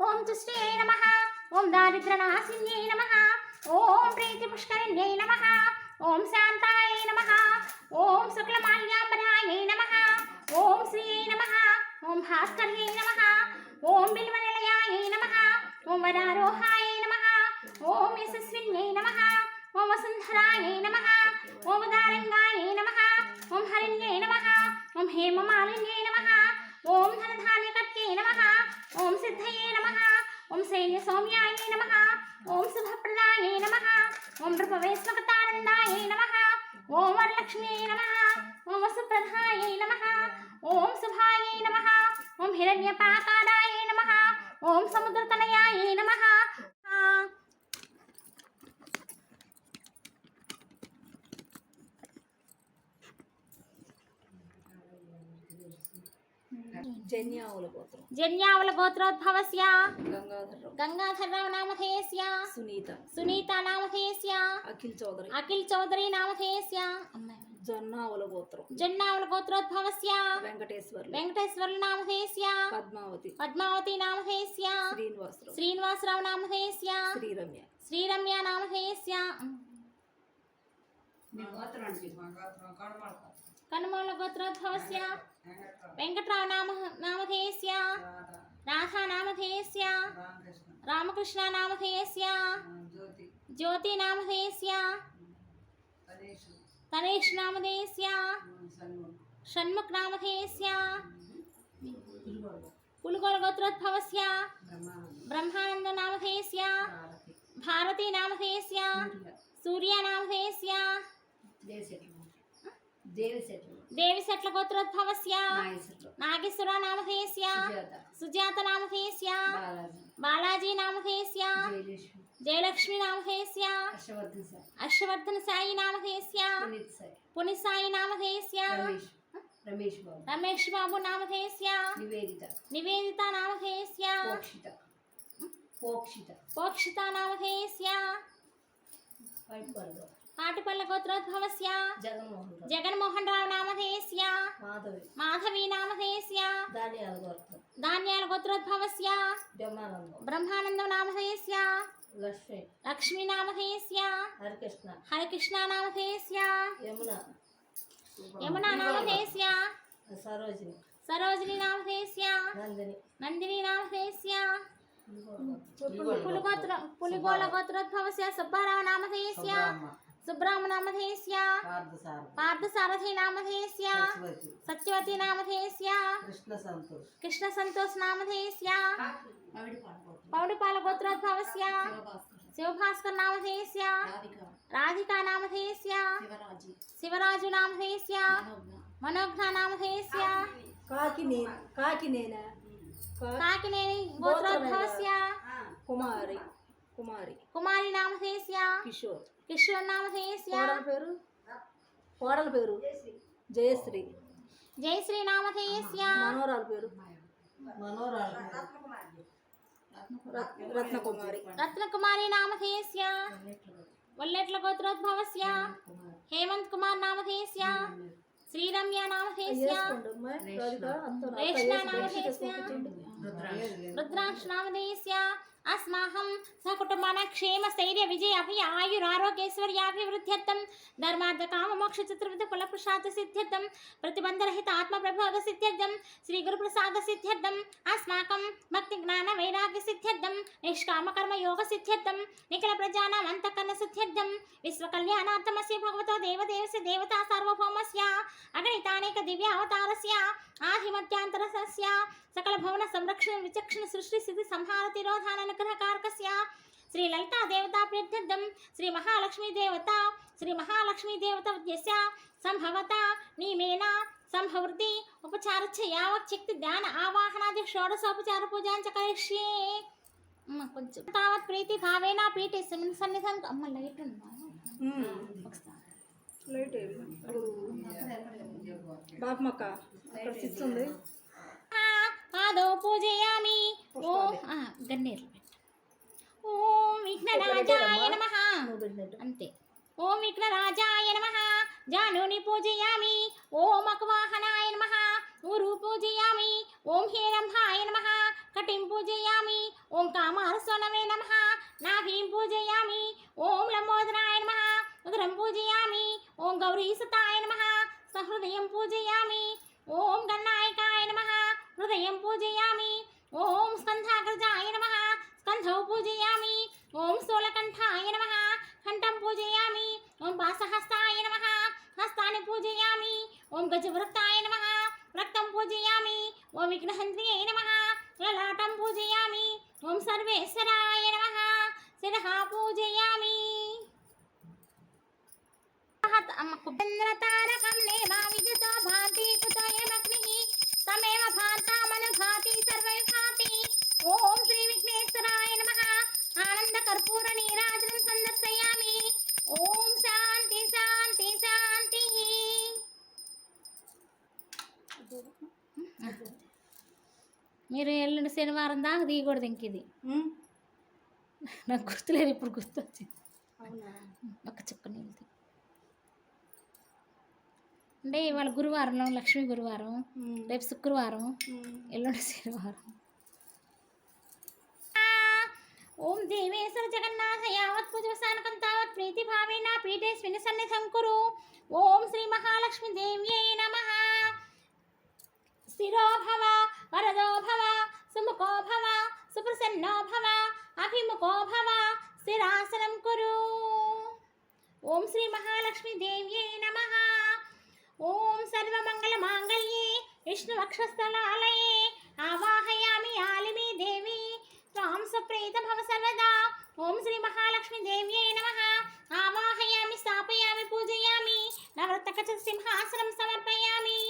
ఓం తుష్టే నమ ఓం దారిద్రనాశిన్యై నమ ఓం ప్రీతి పుష్కరిణ్యై నమ ఓం శాంతాయ నమ ఓం శుక్లమాల్యాంబరాయ నమ ఓం శ్రీయై నమ ఓం భాస్కర్యై నమ ఓం బిల్వనిలయాయ నమ ఓం వరారోహాయ నమ ఓం యశస్విన్యై నమ ఓం వసుంధరాయ నమ ఓం ఉదారంగాయ నమ ఓం హరిణ్యై నమ ఓం హేమమాలిన్యై నమ ఓం ధనధాన్యకర్త్యై నమ ఓం సిద్ధయే నమ ఓం శైల్య సౌమ్యాయ నమ ఓం శుభప్రదాయ నమ ఓం నృపవేశ్వకతానందాయ నమ. ఓం వరలక్ష్మ్యై నమ. ఓం వసుప్రధాయ నమ. ఓం శుభాయ నమ. ఓం హిరణ్యపాకారాయ నమ. ఓం సముద్రతనయాయ నమ. జన్యావుల గోత్రం. జన్యావల గోత్రోద్భవస్య. గంగాధర్రావు గంగాధరరావు నామధేయస్య సునీత. సునీత నామధేయస్య అఖిల్ చౌదరి. అఖిల్ చౌదరి నామధేయస్య జొన్నావుల గోత్రం. జన్నావల గోత్రోద్భవస్య. వెంకటేశ్వర్లు. వెంకటేశ్వర్లు నామధేయస్య పద్మావతి. పద్మావతి నామధేయస్య శ్రీనివాసరావు. శ్రీనివాసరావు నామధేయస్య శ్రీరమ్య. శ్రీరమ్య నామధేయస్య కనుమల గోత్రోద్భవస్య వెంకట్రావు నామ నామధేయస్య రాధా నామధేయస్య రామకృష్ణ నామధేయస్య జ్యోతి నామధేయస్య తనేష్ నామధేయస్య షణ్ముఖ్ నామధేయస్య నామధేయస్య దేవిశెట్ల గోత్రోద్భవస్య నాగేశ్వర నామధేయస్య సుజాత నామధేయస్య బాలాజీ నామధేయస్య జయలక్ష్మి నామధేయస్య హర్షవర్ధన సాయి నామధేయస్య పుని సాయి నామధేయస్య రమేష్ బాబు నామధేయస్య నివేదిత నివేదిత నామధేయస్య పోక్షిత పోక్షిత నామధేయస్య పాటిపల్ల గోత్రోద్భవస్య జగన్మోహన్ రావు నామధేయస్య మాధవి నామధేయస్య ధాన్యాల గోత్రం ధాన్యాల గోత్రోద్భవస్య బ్రహ్మానందం నామధేయస్య లక్ష్మి లక్ష్మీ నామధేయస్య హరికృష్ణ హరికృష్ణ నామధేయస్య యమున యమునా నామధేయస్య సరోజిని సరోజిని నామధేయస్య నందిని నందిని నామధేయస్య పులిగోత్ర పులిగోళ గోత్రోద్భవస్య సుబ్బారావు నామధేయస్య సుబ్రామ నామధేయస్య పార్థసారథి నామధేయస్య సత్యవతి నామధేయస్య కృష్ణ సంతోష్ కృష్ణ సంతోష్ నామధేయస్య పౌడిపాల గోత్రోద్భవస్య శివభాస్కర్ నామధేయస్య రాధికా నామధేయస్య శివరాజు నామధేయస్య మనోజ్ఞ నామధేయస్య కాకినే కాకినేన కాకినేని గోత్రోద్భవస్య కుమారి కుమారి కుమారి నామధేయస్య కిషోర్ కిషోర్ నామధేయస్య కోడల పేరు? కోడల పేరు? జయశ్రీ. జయశ్రీ నామధేయస్య మనోరాల పేరు? మనోరాల. రత్నకుమారి. రత్నకుమారి నామధేయస్య. వల్లెట్ల గోత్రోద్భవస్య. హేమంత్ కుమార్ నామధేయస్య. శ్రీరమ్య నామధేయస్య. రేష్ణ. నామధేయస్య. రుద్రాక్ష నామధేయస్య. అస్మాహం సకుటుంబాన క్షేమ స్థైర్య విజయ అభయ ఆయురారోగ్యైశ్వర్యాభివృద్ధ్యర్థం ధర్మార్థ కామ మోక్ష చతుర్విధ కుల సిద్ధ్యర్థం ప్రతిబంధరహిత ఆత్మ ప్రభోగ సిద్ధ్యర్థం శ్రీ గురుప్రసాద సిద్ధ్యర్థం అస్మాకం భక్తి జ్ఞాన వైరాగ్య సిద్ధ్యర్థం నిష్కామకర్మ యోగ సిద్ధ్యర్థం నిఖిల ప్రజానాం అంతఃకరణ సిద్ధ్యర్థం విశ్వ కళ్యాణార్థమస్య భగవతో దేవదేవస్య దేవతా సార్వభౌమస్య అగణితానేక దివ్య అవతారస్య ఆహిమత్యాంతరస్య సకల భవన సంరక్షణ విచక్షణ సృష్టి స్థితి సంహార తిరోధాన అనుగ్రహకారకస్య శ్రీ లలితా దేవతా ప్రీత్యర్థం శ్రీ మహాలక్ష్మీ దేవత శ్రీ మహాలక్ష్మీ దేవత ఉద్యస్య సంభవత నీమేన సంభవృతి ఉపచారచ్చ యావత్ శక్తి ధ్యాన ఆవాహనాది షోడశోపచార పూజాంచ కరిష్యే. కొంచెం తావత్ ప్రీతి భావేన పీఠే సన్నిధానం అమ్మ లైట్ ఉందా? లైట్ బాపమక్క అక్కడ స్విచ్ ఉంది. పాదో పూజయామి ఓం గన్నేరు. ఓం విఘ్నరాజాయ నమ అంతే ఓం విఘ్నరాజాయ నమ జానుని పూజయామి ఓం అక్వాహనాయ నమ ఊరు పూజయామి ఓం హేరంభాయ నమ కటిం పూజయామి ఓం కామారసోనమే నమ నాభీం పూజయామి ఓం లమోదరాయ నమ ఉదరం పూజయామి ఓం గౌరీ సతాయ నమ సహృదయం పూజయామి ఓం గన్నాయకాయ నమ హృదయం పూజయామి ఓం స్కంధాగ్రజాయ నమ स्कन्धौ पूजयामि ॐ स्थूलकण्ठाय नमः कण्ठं पूजयामि। ॐ पासहस्ताय नमः, हस्तानि पूजयामि। ॐ गजवृत्ताय नमः, रक्तं पूजयामि। ॐ विघ्नहन्त्र्यै नमः, ललाटं पूजयामि। ॐ सर्वेश्वराय नमः शिरः पूजयामि। कुपेन्द्रतारकं नेमा विद्युतो भान्ति कुतो यमग्निः तमेव भान्तामनुभाति सर्वविभाति ఎల్లుండి శనివారం దాకా తీయకూడదు ఇంక ఇది. నాకు గుర్తులేదు ఇప్పుడు గుర్తొచ్చింది ఒక చుక్క నీళ్ళు. అంటే ఇవాళ గురువారం లక్ష్మీ గురువారం. రేపు శుక్రవారం. ఎల్లుండి శనివారం ఓం దేవేశ్వర జగన్నాథ యావత్ పూజవసానకం తావత్ ప్రీతి భావేన పీఠేస్మిని సన్నిధం కురు ఓం శ్రీ మహాలక్ష్మి దేవ్యై నమః శిరో భవ వరదో భవ సుముఖో భవ సుప్రసన్నో భవ అభిముఖో భవ స్థిరాసనం కురు. ఓం శ్రీ మహాలక్ష్మి దేవ్యై నమః. ఓం విష్ణు వక్షస్థలాలయే ఆవాహయామి ఆలిమి దేవి త్వాం సుప్రీత భవ సర్వదా. ఓం శ్రీ మహాలక్ష్మి దేవ్యై నమః. ఆవాహయామి స్థాపయామి పూజయామి నవరత్నకచ సింహాసనం సమర్పయామి.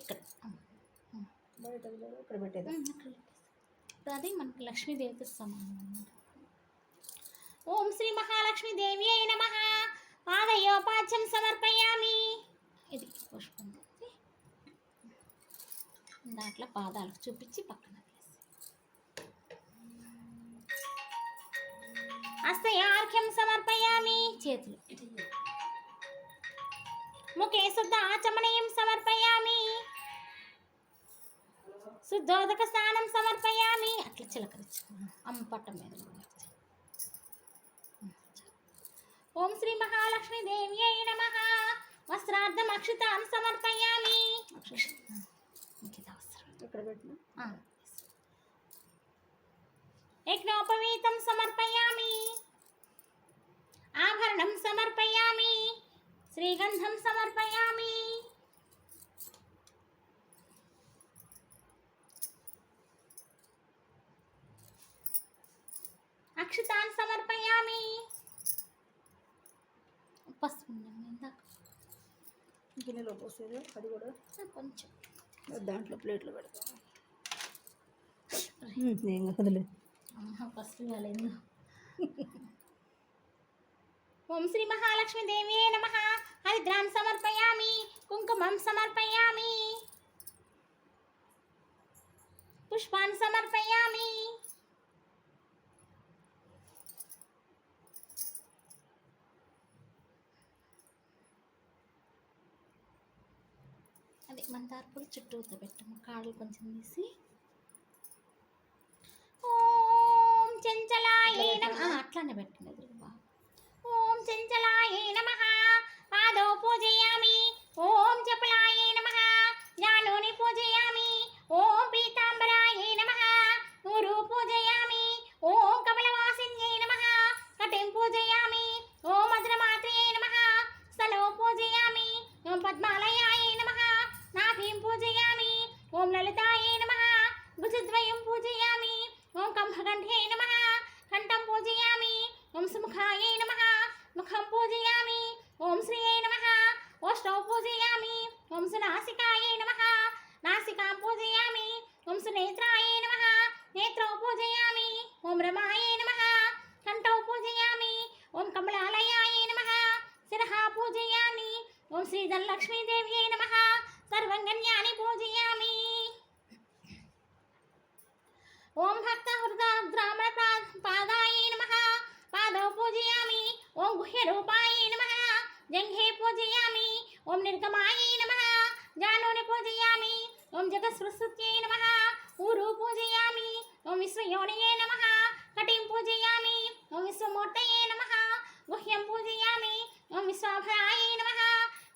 ఇక్కడ. బయట ఇక్కడ పెట్టేదా అక్కడ పెట్టేసి. అది మనకి లక్ష్మీదేవికి సమానం అన్నమాట ఓం శ్రీ మహాలక్ష్మి దేవి అయిన నమ. పాదయోపాచ్యం సమర్పయామి. ఇది పుష్పం దాంట్లో పాదాలకు చూపించి పక్కన వేసి హస్తయార్ఘ్యం సమర్పయామి. చేతులు. ముఖే శుద్ధ ఆచమనీయం సమర్పయామి. శుద్ధోదక స్నానం సమర్పయామి. అట్లా చిలకరించు అమ్మ పట్టం మీద ఓం శ్రీ మహాలక్ష్మి దేవి అయి నమ. వస్త్రార్థం అక్షితాన్ని సమర్పయామి. యజ్ఞోపవీతం సమర్పయామి. ఆభరణం సమర్పయామి. శ్రీగంధం సమర్పయామి. అక్షతాన్ సమర్పయామి పసుపు ఉండండి ఇందాక గిన్నెలో పోసేది అది కూడా. కొంచెం. దాంట్లో ప్లేట్లో పెడతాం ఉమ్, ఏం కదలేదు ఆహా, పసుపు కాలేదు ఓం శ్రీ మహాలక్ష్మి దేవి నమ. హరిద్రాం సమర్పయామి. కుంకుమం సమర్పయామి. పుష్పాన్ సమర్పయామి అదే మందార పూలు చుట్టూతో పెట్టము కాళ్ళు కొంచెం తీసి. ఓం చెంచలాయే నమ. అట్లానే పెట్టండి ఓం చెంచలాయే నమ. పాదో పూజయామి. ఓం చపలాయే నమ. జానోని పూజయామి. ఓం పీతాంబరాయే నమ. ఊరు పూజయామి. ఓం కమలవాసిన్యై నమ. కటిం పూజయామి. ఓం మధురమాత్రే నమ. స్థలో పూజయామి. ఓం పద్మాలయాయ ఓం లలితాయే నమ భుజద్వయం పూజయామి ఓం కంభకంఠే నమ కంఠం పూజయామి ఓం సుముఖాయే నమ ముఖం పూజయామి ఓం శ్రీయే నమ ఓష్టౌ పూజయామి ఓం సునాసికాయే నమ నాసికాం పూజయామి ఓం సునేత్రాయే నమ నేత్రౌ పూజయామి ఓం రమాయే నమ కంఠౌ పూజయామి ఓం కమలాలయాయే నమ శిరః పూజయామి ఓం శ్రీధనలక్ష్మీదేవ్యై నమ సర్వంగన్యాని పూజయామి ఓం భక్త హృద బ్రాహ్మణ పా- పాదాయ నమ పాదౌ పూజయామి ఓం గుహ్యరూపాయ నమ జంఘే పూజయామి ఓం నిర్గమాయ నమ జానోని పూజయామి ఓం జగత్సృత్యై నమ ఊరు పూజయామి ఓం విశ్వయోనయే నమ కటిం పూజయామి ఓం విశ్వమూర్తయే నమ గుహ్యం పూజయామి ఓం విశ్వాభరాయ నమ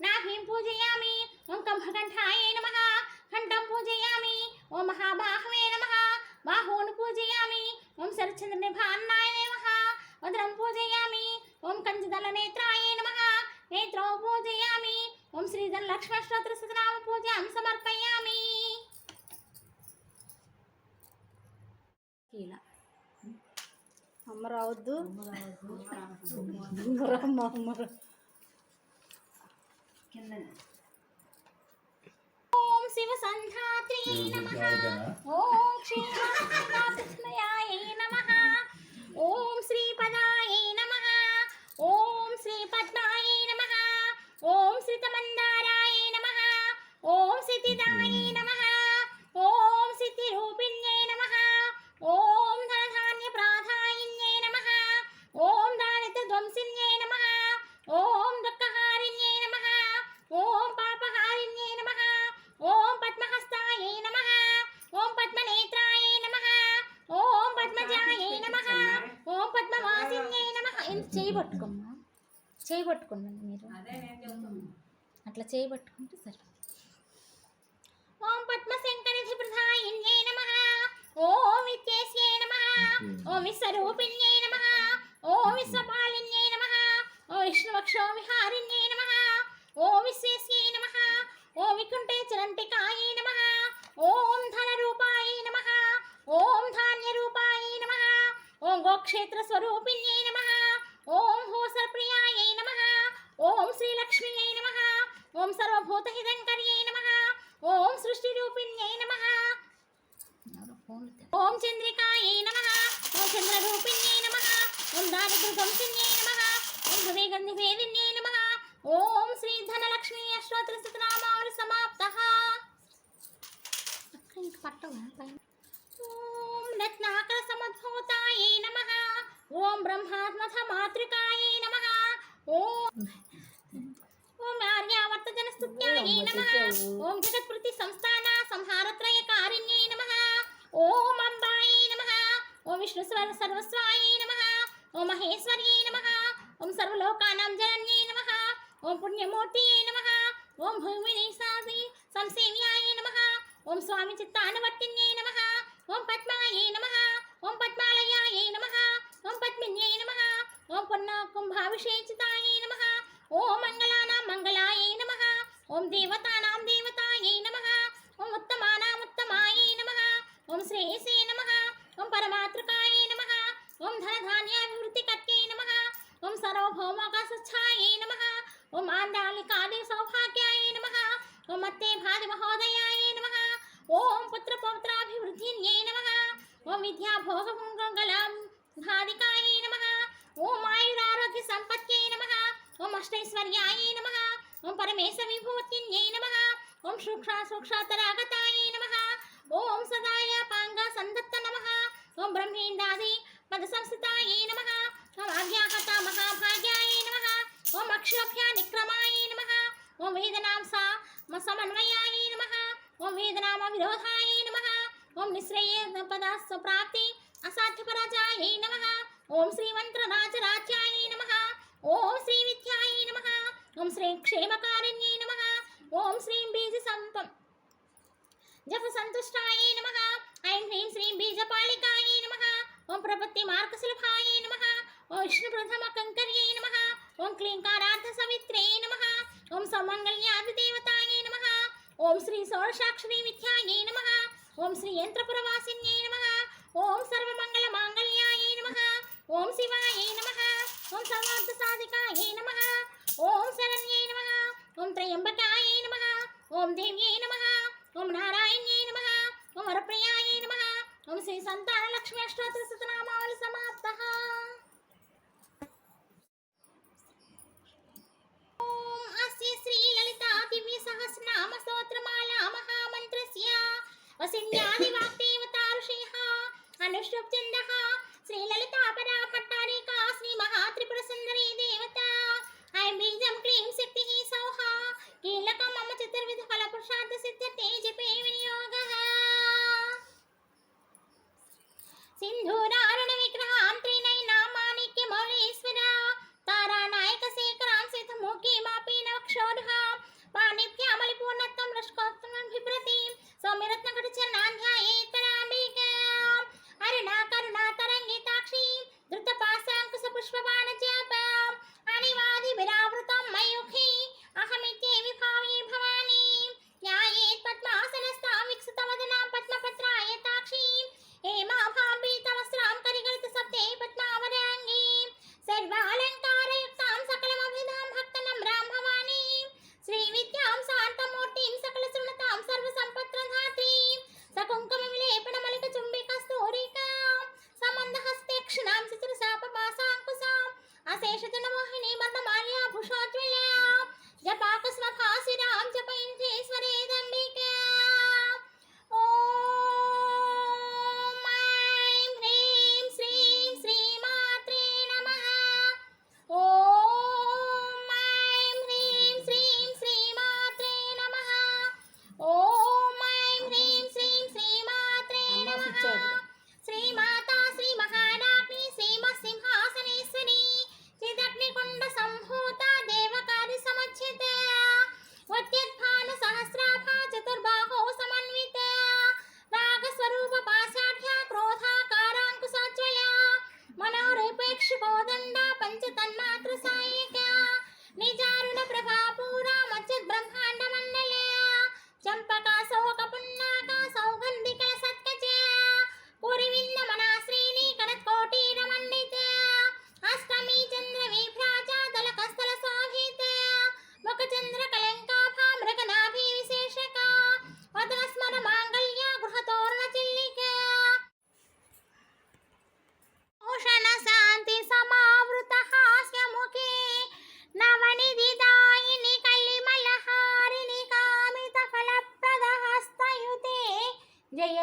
నాభిం పూజయామి ఓం కంభకంఠాయ నమ కంఠం పూజయామి ఓం మహాబాహవే నమ బాహూన్ పూజయామి ఓం శరచంద్రనిభాన్నాయ నమ వదనం పూజయామి ఓం కంజదల నేత్రాయ నమ నేత్రో పూజయామి ఓం శ్రీధర లక్ష్మీష్టోత్ర సతనామ పూజాం సమర్పయామి. ఇలా అమ్మ రావద్దు. అమ్మ అమ్మ. ఓం శివ సంధాత్రి నమ. ఓం నమ. ఓం శ్రీపదాయ నమ. ఓం శ్రీ పద్మాయ నమ ఓం శ్రితమందారాయ నమ. ఓం సిద్ధిదాయ నమ. ఓం సిద్ధిరూపిణ్యై నమ. ఓం ధనధాన్య ప్రాధాయిన్యై నమ. ఓం దారిద్ర ధ్వంసిన్యై నమ. ఓం దుఃఖహారిణ్యై నమ. ఓం పాపహారిణ్యై నమ. ఓం పద్మహస్తాయై నమ. ఓం పద్మనేత్రాయై నమ. ఓం పద్మజాయై నమ. ఓం పద్మవాసిన్యై నమ. చేయి పట్టుకోమ్మా. చేయి పట్టుకోండి మీరు అట్లా చేయి పట్టుకుంటే సరే ఓం పద్మశంకరిధి ప్రధాయిన్యై నమ ఓం విద్యేశ్యై నమ ఓం విశ్వరూపిణ్యై నమ ఓం విశ్వపాలిన్యై నమ ఓం విష్ణువక్షో విహారిణ్యై నమ ఓం విశ్వేశ్యై నమ ఓం వికుంఠే చరంటికాయై నమ ఓం ధనరూపాయ నమ ఓం ధాన్యరూపాయ నమ ఓం గోక్షేత్ర స్వరూపిణ్యై నమ ఓం హోసప్రియాయై నమ ఓం శ్రీలక్ష్మ్యై నమ ఓం సర్వభూతహితంకర్యై నమ ఓం సృష్టిరూపిణ్యై నమ ఓం చంద్రికాయై నమ ఓం చంద్రరూపిణ్యై నమ ఓం దారిద్ర్యంసిన్యై నమ ఓం హృదయగంధిభేదిన్యై నమ ఓం శ్రీ ధనలక్ష్మీ అష్టోత్తర స్థితనామావళి సమాప్త ఇంక పట్టవా పైన ఓం రత్నాకర సముద్భూతాయై నమ ఓం బ్రహ్మాత్మథ మాతృకాయై నమ ఓం ఓం ఆర్యావర్త జనస్తుత్యాయై నమ ఓం జగత్పృతి సంస్థాన సంహారత్రయ కారిణ్యై నమ ఓం అంబాయై నమ ఓం విష్ణు సర్వస్వాయై నమ ఓం మహేశ్వర్యై నమ ఓం సర్వలోకానాం జనన్యై నమ ఓం పుణ్యమూర్తియై నమ ఓం భూమినిసాది సంసేవ్యాయై నమ ఓం స్వామి చిత్తానవర్తిన్యై నమ ఓం పద్మాయై నమ ఓం పద్మాలయాయై నమ ఓం పద్మిన్యై నమ ఓం పున్న కుంభాభిషేచితాయై నమ ఓం మంగళానాం మంగళాయై నమ ఓం దేవతానాం దేవతాయై నమ ఓం ఉత్తమానాం ఉత్తమాయై నమ ఓం శ్రేయసే నమ ఓం పరమాతృకాయై నమ ఓం ధనధాన్యాభివృద్ధికర్త్యై నమ ఓం సర్వభౌమాకాశఛాయై నమ ఓం ఆండాళికాది సౌభాగ్యాయై నమ ఓం మత్తే భాది మహోదయాయై నమ ఓం పుత్ర పౌత్రాభివృద్ధిన్యై నమ ఓం విద్యా భోగమంగళం భాదికాయై నమ ఓం ఆయురారోగ్య సంపత్యై నమ ఓం అష్టైశ్వర్యాయై నమ ఓం పరమేశ విభూతిన్యై నమ ఓం సూక్షా సూక్షాతరాగతాయై నమ ఓం సదాయ పాంగ సందత్త నమ ఓం బ్రహ్మేందాది పద సంస్థితాయై నమ ఓం ఆజ్ఞాహత మహాభాగ్యాయై నమ ఓం అక్షోభ్యా నిక్రమాయై నమ ఓం వేదనాం సా మ సమన్వయాయై నమ ఓం వేదనామ విరోధాయై నమ ఓం నిశ్రేయ పదాస్వ ప్రాప్తి అసాధ్యపరాజాయై నమ ఓం శ్రీమంత్రరాజరాజ్యాయై నమ ఓం శ్రీ విద్యాయై నమ ఓం శ్రీ క్షేమకారిణ్యై నమ ఓం శ్రీం బీజ సంపం జప సంతుష్టాయ నమ ఐం హ్రీం శ్రీం బీజపాళికాయ నమ ఓం ప్రపత్తి మార్గసులభాయై నమ ఓం విష్ణు ప్రథమ కంకర్యై నమ ఓం క్లీంకారార్థ సవిత్రే నమ ఓం సమంగళ్యాది దేవతాయ నమ ఓం శ్రీ షోడశాక్షరీ విద్యాయై నమ ఓం శ్రీ యంత్రపురవాసిన్యై నమ ఓం సర్వమంగళ మాంగళ్యాయ నమ ఓం శివాయ నమ ఓం సర్వార్థ సాధికాయ నమ ఓం శరణ్యై నమ. ఓం త్రయంబకాయ నమ. ఓం దేవ్యై నమ. ఓం నారాయణ్యై నమ. ఓం వరప్రియాయ నమ. ఓం శ్రీ సంతాన లక్ష్మీ అష్టోత్తర శతనామావళి సమాప్త. ఓం అస్య శ్రీ లలితా దివ్య సహస్రనామ మహామంత్రస్య. అనుష్ఠుప్చందః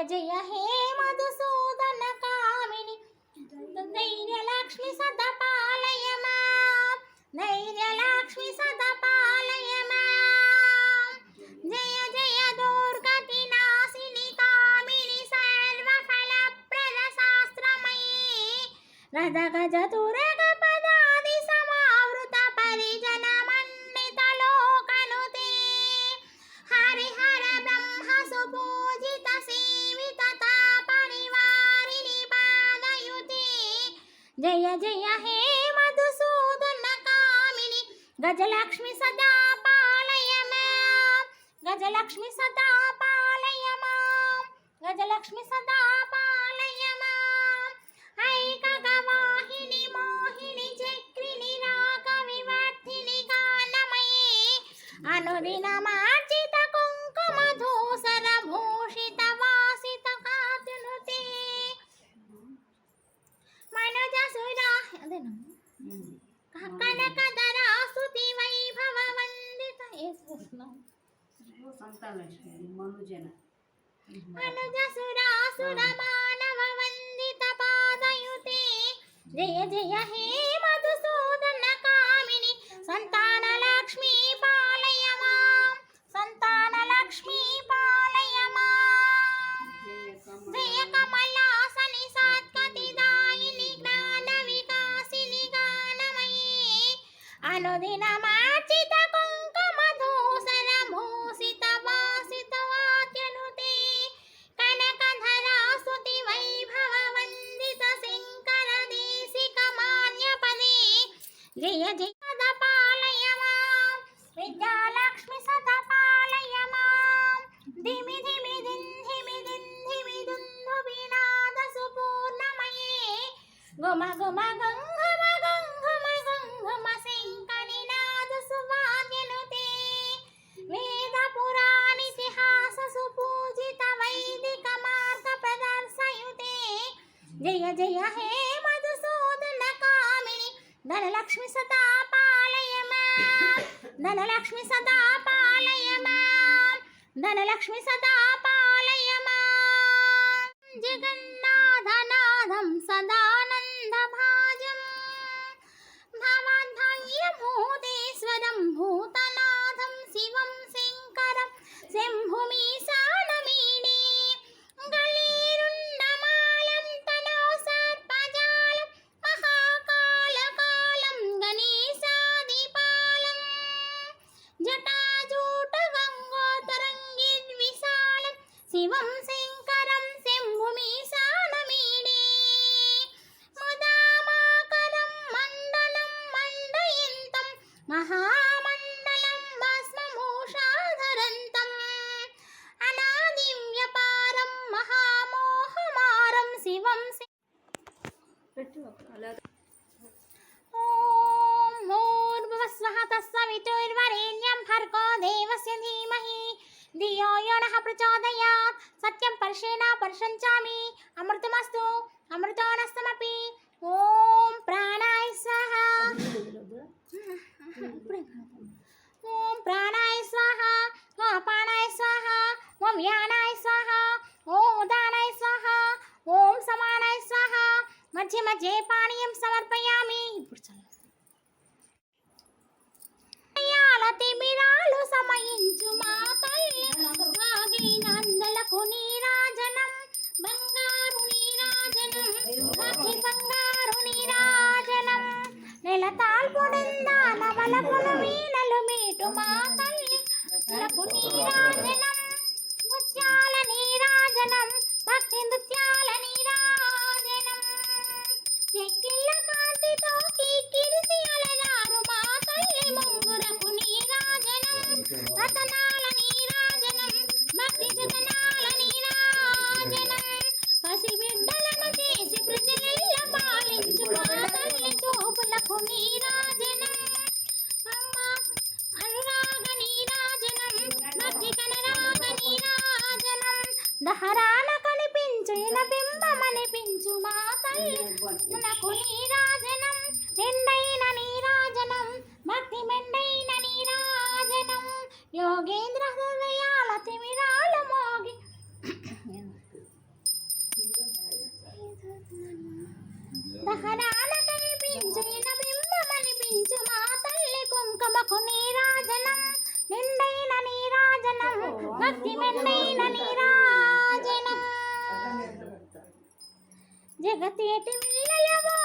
జయ హే మధుసూదన కామిని. ధైర్యలక్ష్మి సదపాలయమా. ధైర్యలక్ష్మి సదపాలయమా. జయ జయ దుర్గతి నాశిని కామిని. సర్వఫలప్రద శాస్త్రమయీ. రథగజ గజలక్ష్మి సదా పాలయమా గజలక్ష్మి సదా పాలయమా గజలక్ష్మి సదా పాలయమా ఐకగ వాహిని మోహిని చక్రిని రాగ వివర్ధిని గానమయే అనుదిన দিন আমার ధనలక్ష్మి సదా పాలయమా. ధనలక్ష్మి సదా வம்ச ओम प्राणाय स्वाहा अपानाय स्वाहा, ओम यानाय स्वाहा, ओम उदानाय स्वाहा, ओम समानाय स्वाहा మధ్య మధ్య పానీయం సమర్పయామి ఇప్పుడు చల్లు సమయించు మా తల్లి నెల తాల్పొడెంద? నవలపులు వీణలు మీటు మా తల్లి. నలకు నీరాజనం ముత్యాల నీరాజనం భక్తి నృత్యాల నీరాజనం. ఎక్కిళ్ళ కాంతితో కిరిసి అలరా నాకు నీరాజనం నిండైన నీరాజనం భక్తి మెండైన నీరాజనం జగతేటి మిల్లయవా